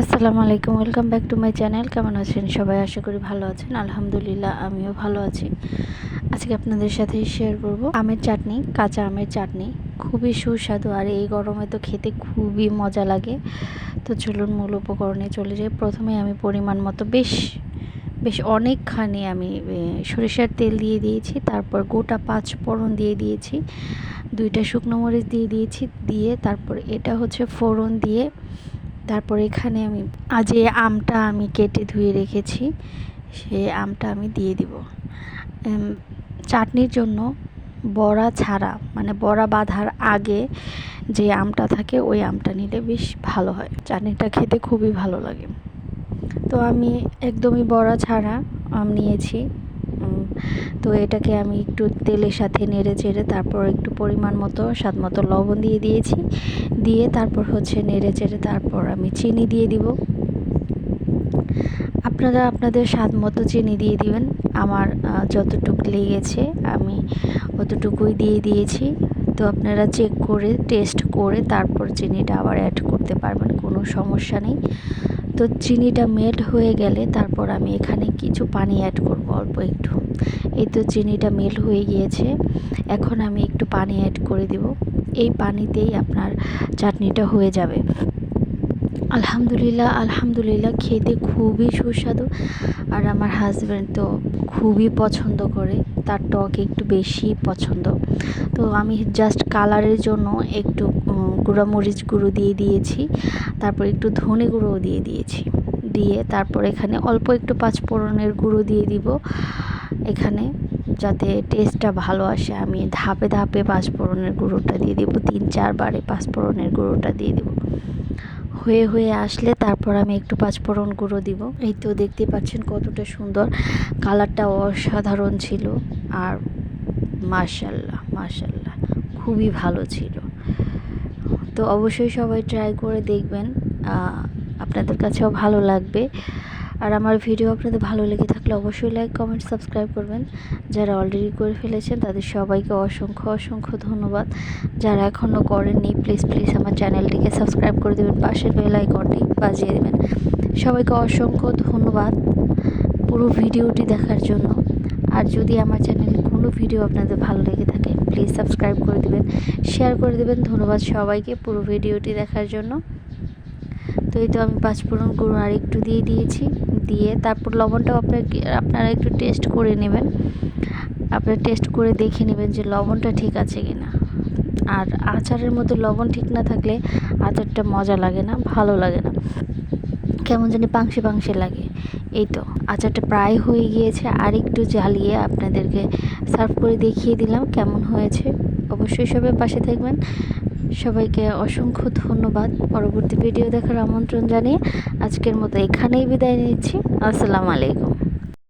আসসালামু আলাইকুম, welcome back to my channel. কেমন আছেন সবাই? আশা করি ভালো আছেন। আলহামদুলিল্লাহ, আমিও ভালো আছি। আজকে আপনাদের সাথে শেয়ার করব আমের চাটনি, কাঁচা আমের চাটনি। খুবই সুস্বাদু আর এই গরমে তো খেতে খুবই মজা লাগে। তো চলুন মূল উপকরণে চলে যাই। প্রথমে আমি পরিমাণ মতো বেশ বেশ অনেকখানি আমি সরিষার তেল দিয়ে দিয়েছি। তারপর গোটা পাঁচ ফোড়ন দিয়ে দিয়েছি। দুইটা শুকনো মরিচ দিয়ে দিয়েছি। দিয়ে তারপর এটা হচ্ছে ফোড়ন দিয়ে তারপর এখানে আমি এই আমটা আমি কেটে ধুয়ে রেখেছি, সে আমটা আমি দিয়ে দিব। চাটনির জন্য বড়া ছাড়া মানে বড়া বাঁধার আগে যে আমটা থাকে, ওই আমটা নিলে বেশ ভালো হয়। চাটনিটা খেতে খুবই ভালো লাগে। তো আমি একদমই বড়া ছাড়া আম নিয়েছি। তো এটাকে আমি একটু তেলের সাথে নেড়ে চেড়ে তারপর একটু পরিমাণ মতো, স্বাদ মতো লবণ দিয়ে দিয়েছি। দিয়ে তারপর হচ্ছে নেড়ে চেড়ে তারপর আমি চিনি দিয়ে দিব। আপনারা আপনাদের স্বাদ মতো চিনি দিয়ে দিবেন। আমার যতটুকু লেগেছে আমি অতটুকুই দিয়ে দিয়েছি। তো আপনারা চেক করে, টেস্ট করে তারপর চিনিটা আবার অ্যাড করতে পারবেন, কোনো সমস্যা নেই। তো চিনিটা মেল্ট হয়ে গেলে তারপর আমি এখানে কিছু পানি অ্যাড করব অল্প একটু। এই তো চিনিটা মেল্ট হয়ে গিয়েছে। এখন আমি একটু পানি অ্যাড করে দেব। এই পানিতেই আপনার চাটনিটা হয়ে যাবে। আলহামদুলিল্লাহ আলহামদুলিল্লাহ খেতে খুবই সুস্বাদু। আর আমার হাজব্যান্ড তো খুবই পছন্দ করে, তার টক একটু বেশি পছন্দ। তো আমি জাস্ট কালারের জন্য একটু গুঁড়ামরিচ গুঁড়ো দিয়ে দিয়েছি, তারপর একটু ধনে গুঁড়োও দিয়ে দিয়েছি। দিয়ে তারপর এখানে অল্প একটু পাঁচফোড়নের গুঁড়ো দিয়ে দিব এখানে, যাতে টেস্টটা ভালো আসে। আমি ধাপে ধাপে পাঁচফোড়নের গুঁড়োটা দিয়ে দিব, তিন চারবারে পাঁচফোড়নের গুঁড়োটা দিয়ে দিব। হয়ে হয়ে আসলে তারপর আমি একটু পাঁচফোড়ন গুঁড়ো দিব। এই তো দেখতে পাচ্ছেন কতটা সুন্দর। কালারটা অসাধারণ ছিল আর মার্শাল্লাহ মার্শাল্লাহ খুবই ভালো ছিল। তো অবশ্যই সবাই ট্রাই করে দেখবেন। আপনাদের কাছেও ভালো লাগবে। আর আমার ভিডিও আপনাদের ভালো লেগে থাকলে অবশ্যই লাইক কমেন্ট সাবস্ক্রাইব করবেন। যারা অলরেডি করে ফেলেছেন, তাদের সবাইকে অসংখ্য অসংখ্য ধন্যবাদ। যারা এখনও করেননি প্লিজ প্লিজ আমার চ্যানেলটিকে সাবস্ক্রাইব করে দেবেন, পাশের বেল আইকনটি বাজিয়ে দেবেন। সবাইকে অসংখ্য ধন্যবাদ পুরো ভিডিওটি দেখার জন্য। আর যদি আমার চ্যানেলে কোনো ভিডিও আপনাদের ভালো লেগে থাকে প্লিজ সাবস্ক্রাইব করে দেবেন শেয়ার করে দেবেন। ধন্যবাদ সবাইকে পুরো ভিডিওটি দেখার জন্য। তো এই তো আমি পাঁচফোড়ন গুঁড়ো আর একটু দিয়ে দিয়েছি। দিয়ে তারপর লবণটাও আপনার আপনারা একটু টেস্ট করে নেবেন। আপনারা টেস্ট করে দেখে নেবেন যে লবণটা ঠিক আছে কি না আর আচারের মধ্যে লবণ ঠিক না থাকলে আচারটা মজা লাগে না, ভালো লাগে না। কেমন জানি পাংশে পাংশে লাগে। এই তো, আচারটা প্রায় হয়ে গিয়েছে। আর একটু জ্বালিয়ে আপনাদেরকে সার্ভ করে দেখিয়ে দিলাম কেমন হয়েছে। অবশ্যই সবাই পাশে থাকবেন। সবাইকে অসংখ্য ধন্যবাদ। পরবর্তী ভিডিও দেখার আমন্ত্রণ জানিয়ে আজকের মতো এখানেই বিদায় নিচ্ছি। আসসালামু আলাইকুম।